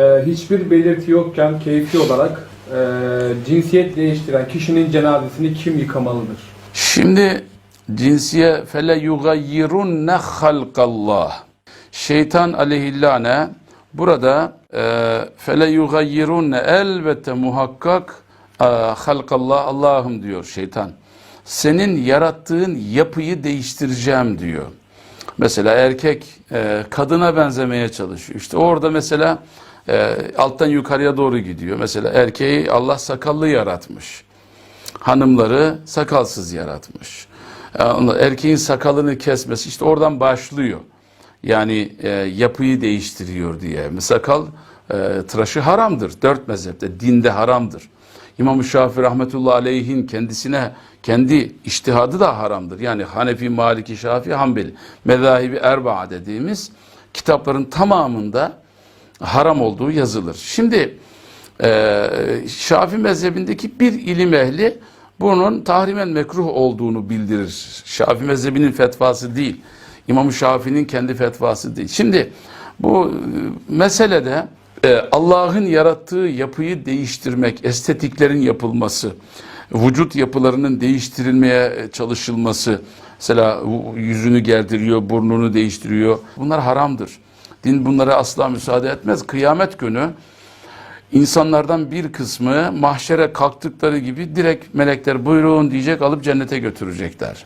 Ee, hiçbir belirti yokken keyfi olarak e, cinsiyet değiştiren kişinin cenazesini kim yıkamalıdır? Şimdi cinsiye fele yugayyirunne halkallah. Şeytan aleyhillâne burada e, fele yugayyirunne elbette muhakkak e, halkallah Allah'ım diyor şeytan. Senin yarattığın yapıyı değiştireceğim diyor. Mesela erkek e, kadına benzemeye çalışıyor. İşte orada mesela e, alttan yukarıya doğru gidiyor. Mesela erkeği Allah sakallı yaratmış hanımları sakalsız yaratmış. Yani erkeğin sakalını kesmesi işte oradan başlıyor. Yani e, yapıyı değiştiriyor diye. Sakal e, tıraşı haramdır. Dört mezhepte, dinde haramdır. İmam-ı Şafii rahmetullahi aleyhin kendisine kendi iştihadı da haramdır. Yani Hanefi, Maliki, Şafii, Hanbeli, Mezahibi Erbaa dediğimiz kitapların tamamında haram olduğu yazılır. Şimdi e, Şafii mezhebindeki bir ilim ehli bunun tahrimen mekruh olduğunu bildirir. Şafii mezhebinin fetvası değil. İmam-ı Şafii'nin kendi fetvası değil. Şimdi bu e, meselede e, Allah'ın yarattığı yapıyı değiştirmek, estetiklerin yapılması, vücut yapılarının değiştirilmeye çalışılması, mesela yüzünü gerdiriyor, burnunu değiştiriyor. Bunlar haramdır. Din bunlara asla müsaade etmez. Kıyamet günü İnsanlardan bir kısmı mahşere kalktıkları gibi direkt melekler buyurun diyecek alıp cennete götürecekler.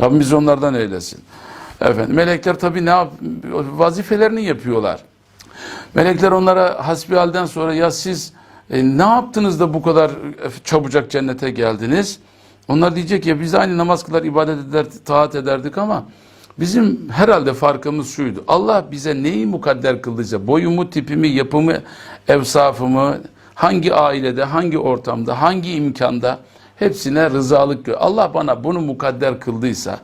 Rabbimiz onlardan eylesin. Efendim melekler tabii ne yap vazifelerini yapıyorlar. Melekler onlara hasbihalden sonra ya siz e, ne yaptınız da bu kadar çabucak cennete geldiniz? Onlar diyecek ya biz aynı namaz kılar, ibadet eder, taat ederdik ama bizim herhalde farkımız şuydu. Allah bize neyi mukadder kıldıysa, boyumu, tipimi, yapımı, evsafımı, hangi ailede, hangi ortamda, hangi imkanda hepsine rızalık gö- Allah bana bunu mukadder kıldıysa,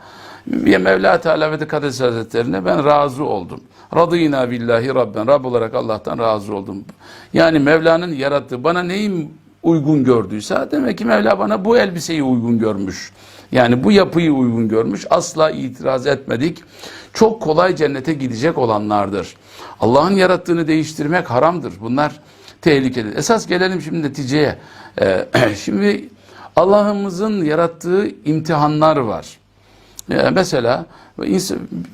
ya Mevla Teala ve Tekaddes Hazretlerine ben razı oldum. Radıyna billahi Rabben. Rab olarak Allah'tan razı oldum. Yani Mevla'nın yarattığı bana neyi uygun gördüyse demek ki Mevla bana bu elbiseyi uygun görmüş. Yani bu yapıyı uygun görmüş. Asla itiraz etmedik. Çok kolay cennete gidecek olanlardır. Allah'ın yarattığını değiştirmek haramdır. Bunlar tehlikeli. Esas gelelim şimdi neticeye. Ee, şimdi Allah'ımızın yarattığı imtihanlar var. Ya mesela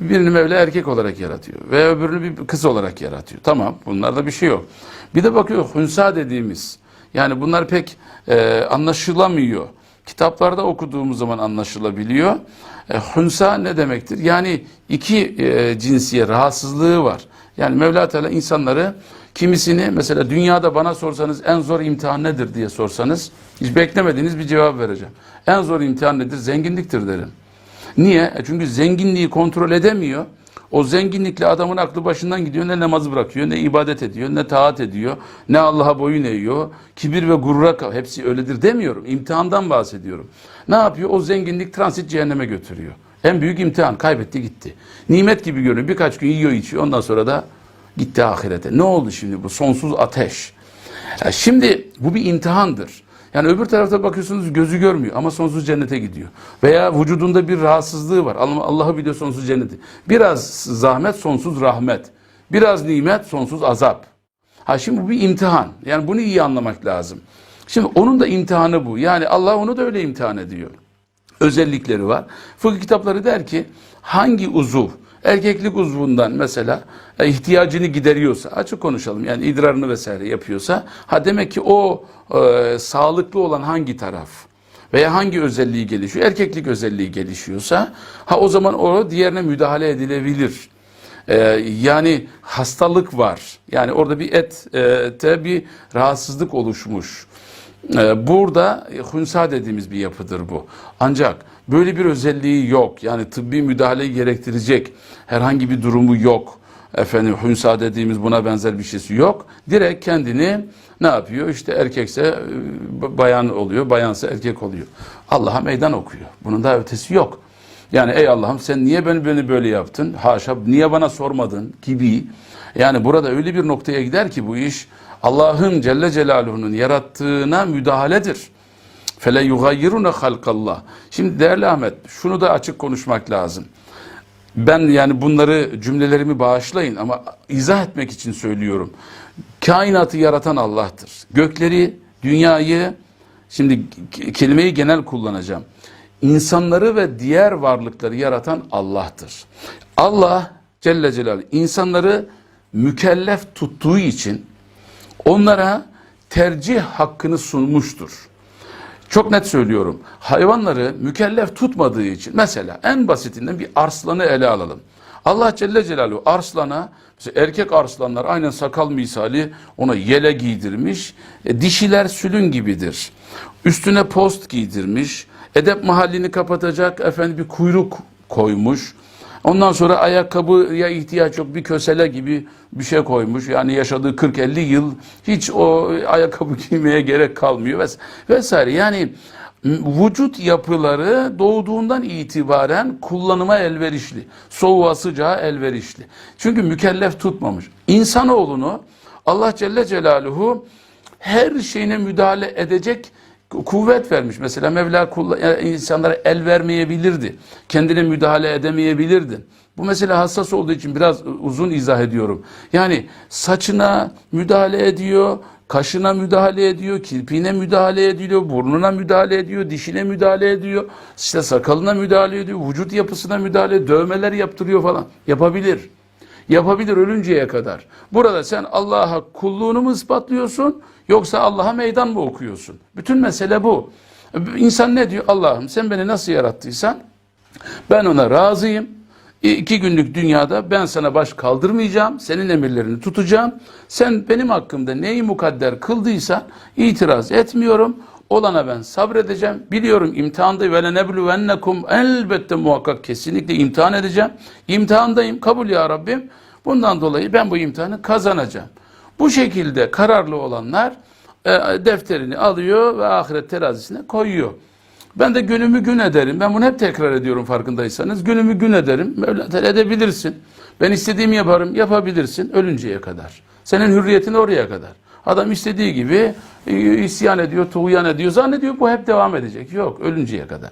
birini Mevla erkek olarak yaratıyor ve öbürünü bir kız olarak yaratıyor. Tamam bunlarda bir şey yok. Bir de bakıyor hünsa dediğimiz yani bunlar pek e, anlaşılamıyor. Kitaplarda okuduğumuz zaman anlaşılabiliyor. E, hünsa ne demektir? Yani iki e, cinsiye rahatsızlığı var. Yani Mevla Teala insanları kimisini mesela dünyada bana sorsanız en zor imtihan nedir diye sorsanız hiç beklemediğiniz bir cevap vereceğim. En zor imtihan nedir? Zenginliktir derim. Niye? E çünkü zenginliği kontrol edemiyor. O zenginlikle adamın aklı başından gidiyor. Ne namazı bırakıyor, ne ibadet ediyor, ne taat ediyor, ne Allah'a boyun eğiyor. Kibir ve gurura hepsi öyledir demiyorum. İmtihandan bahsediyorum. Ne yapıyor? O zenginlik transit cehenneme götürüyor. En büyük imtihan. Kaybetti gitti. Nimet gibi görünüyor. Birkaç gün yiyor içiyor. Ondan sonra da gitti ahirete. Ne oldu şimdi bu? Sonsuz ateş. Şimdi bu bir imtihandır. Yani öbür tarafta bakıyorsunuz gözü görmüyor ama sonsuz cennete gidiyor. Veya vücudunda bir rahatsızlığı var. Allah- Allah'ı biliyor sonsuz cenneti. Biraz zahmet sonsuz rahmet. Biraz nimet sonsuz azap. Ha şimdi bu bir imtihan. Yani bunu iyi anlamak lazım. Şimdi onun da imtihanı bu. Yani Allah onu da öyle imtihan ediyor. Özellikleri var. Fıkıh kitapları der ki hangi uzuv erkeklik uzvundan mesela e, ihtiyacını gideriyorsa açık konuşalım yani idrarını vesaire yapıyorsa ha demek ki o e, sağlıklı olan hangi taraf veya hangi özelliği gelişiyor erkeklik özelliği gelişiyorsa ha o zaman o diğerine müdahale edilebilir. Ee, yani hastalık var. Yani orada bir ette bir rahatsızlık oluşmuş. Ee, burada e, hünsa dediğimiz bir yapıdır bu. Ancak böyle bir özelliği yok. Yani tıbbi müdahale gerektirecek herhangi bir durumu yok. Efendim hünsa dediğimiz buna benzer bir şeysi yok. Direkt kendini ne yapıyor? İşte erkekse e, bayan oluyor, bayansa erkek oluyor. Allah'a meydan okuyor. Bunun daha ötesi yok. Yani ey Allah'ım sen niye beni, beni böyle yaptın? Haşa niye bana sormadın gibi. Yani burada öyle bir noktaya gider ki bu iş Allah'ın Celle Celaluhu'nun yarattığına müdahaledir. Fele yugayyirune halkallah. Şimdi değerli Ahmet şunu da açık konuşmak lazım. Ben yani bunları cümlelerimi bağışlayın ama izah etmek için söylüyorum. Kainatı yaratan Allah'tır. Gökleri, dünyayı, şimdi kelimeyi genel kullanacağım. İnsanları ve diğer varlıkları yaratan Allah'tır. Allah Celle Celaluhu insanları mükellef tuttuğu için onlara tercih hakkını sunmuştur. Çok net söylüyorum. Hayvanları mükellef tutmadığı için mesela en basitinden bir arslanı ele alalım. Allah Celle Celaluhu arslana erkek arslanlar aynen sakal misali ona yele giydirmiş. E, dişiler sülün gibidir. Üstüne post giydirmiş. Edep mahallini kapatacak efendim bir kuyruk koymuş. Ondan sonra ayakkabıya ihtiyaç yok bir kösele gibi bir şey koymuş. Yani yaşadığı 40-50 yıl hiç o ayakkabı giymeye gerek kalmıyor ves vesaire. Yani vücut yapıları doğduğundan itibaren kullanıma elverişli. Soğuğa sıcağa elverişli. Çünkü mükellef tutmamış. İnsanoğlunu Allah Celle Celaluhu her şeyine müdahale edecek kuvvet vermiş. Mesela Mevla e, insanlara el vermeyebilirdi. Kendine müdahale edemeyebilirdi. Bu mesele hassas olduğu için biraz uzun izah ediyorum. Yani saçına müdahale ediyor, kaşına müdahale ediyor, kirpiğine müdahale ediyor, burnuna müdahale ediyor, dişine müdahale ediyor, işte sakalına müdahale ediyor, vücut yapısına müdahale dövmeler yaptırıyor falan. Yapabilir. Yapabilir ölünceye kadar. Burada sen Allah'a kulluğunu mu ispatlıyorsun yoksa Allah'a meydan mı okuyorsun? Bütün mesele bu. İnsan ne diyor? Allah'ım sen beni nasıl yarattıysan ben ona razıyım. İki günlük dünyada ben sana baş kaldırmayacağım. Senin emirlerini tutacağım. Sen benim hakkımda neyi mukadder kıldıysan itiraz etmiyorum. Olana ben sabredeceğim. Biliyorum imtihanda ve lenebluvennekum elbette muhakkak kesinlikle imtihan edeceğim. İmtihandayım. Kabul ya Rabbim. Bundan dolayı ben bu imtihanı kazanacağım. Bu şekilde kararlı olanlar e, defterini alıyor ve ahiret terazisine koyuyor. Ben de günümü gün ederim. Ben bunu hep tekrar ediyorum farkındaysanız. Günümü gün ederim. Mevla edebilirsin. Ben istediğimi yaparım. Yapabilirsin ölünceye kadar. Senin hürriyetin oraya kadar. Adam istediği gibi e, isyan ediyor, tuğyan ediyor. Zannediyor bu hep devam edecek. Yok ölünceye kadar.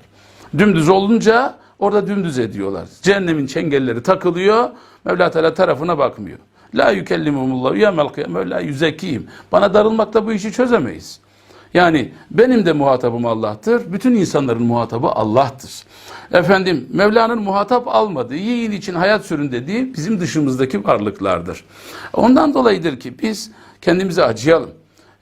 Dümdüz olunca orada dümdüz ediyorlar. Cehennemin çengelleri takılıyor. Mevla Teala tarafına bakmıyor. La yükellimumullahu yemel kıyam. Mevla yüzekiyim. Bana darılmakla bu işi çözemeyiz. Yani benim de muhatabım Allah'tır. Bütün insanların muhatabı Allah'tır. Efendim Mevla'nın muhatap almadığı, yiyin için hayat sürün dediği bizim dışımızdaki varlıklardır. Ondan dolayıdır ki biz kendimize acıyalım.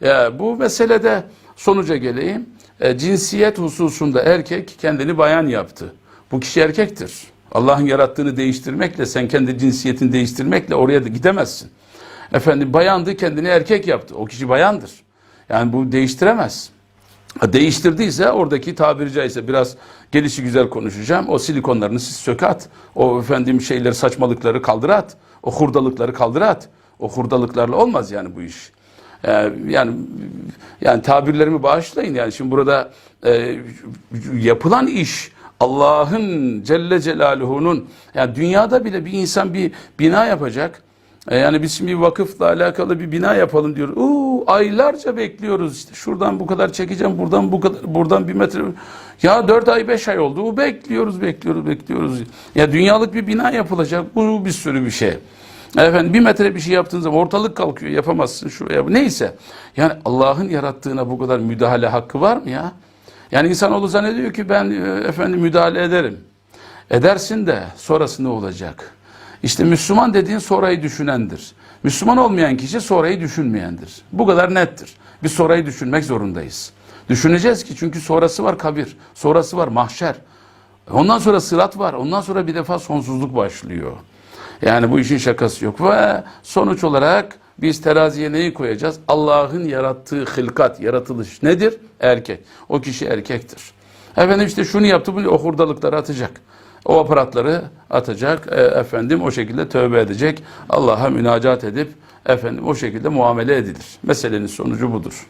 Ya, bu meselede sonuca geleyim. E, cinsiyet hususunda erkek kendini bayan yaptı. Bu kişi erkektir. Allah'ın yarattığını değiştirmekle, sen kendi cinsiyetini değiştirmekle oraya da gidemezsin. Efendim bayandı kendini erkek yaptı. O kişi bayandır. Yani bu değiştiremez. Değiştirdiyse oradaki tabiri caizse biraz gelişi güzel konuşacağım. O silikonlarını siz söke at. O efendim şeyleri saçmalıkları kaldır at. O hurdalıkları kaldır at. O hurdalıklarla olmaz yani bu iş. Ee, yani yani tabirlerimi bağışlayın yani şimdi burada e, yapılan iş Allah'ın Celle Celaluhu'nun yani dünyada bile bir insan bir bina yapacak. E, Yani biz şimdi vakıfla alakalı bir bina yapalım diyoruz. Uuu aylarca bekliyoruz işte. Şuradan bu kadar çekeceğim, buradan bu kadar, buradan bir metre. Ya dört ay beş ay oldu. Bekliyoruz, bekliyoruz, bekliyoruz. Ya dünyalık bir bina yapılacak. Bu bir sürü bir şey. Efendim bir metre bir şey yaptığınız zaman ortalık kalkıyor. Yapamazsın şuraya. Neyse. Yani Allah'ın yarattığına bu kadar müdahale hakkı var mı ya? Yani insanoğlu zannediyor ki ben e, efendim müdahale ederim. Edersin de sonrası ne olacak? İşte Müslüman dediğin sonrayı düşünendir. Müslüman olmayan kişi sonrayı düşünmeyendir. Bu kadar nettir. Biz sonrayı düşünmek zorundayız. Düşüneceğiz ki çünkü sonrası var kabir, sonrası var mahşer. Ondan sonra sırat var, ondan sonra bir defa sonsuzluk başlıyor. Yani bu işin şakası yok. Ve sonuç olarak biz teraziye neyi koyacağız? Allah'ın yarattığı hılkat, yaratılış nedir? Erkek. O kişi erkektir. Efendim işte şunu yaptı, bunu o hurdalıkları atacak. O aparatları atacak, e, efendim o şekilde tövbe edecek. Allah'a münacat edip efendim o şekilde muamele edilir. Meselenin sonucu budur.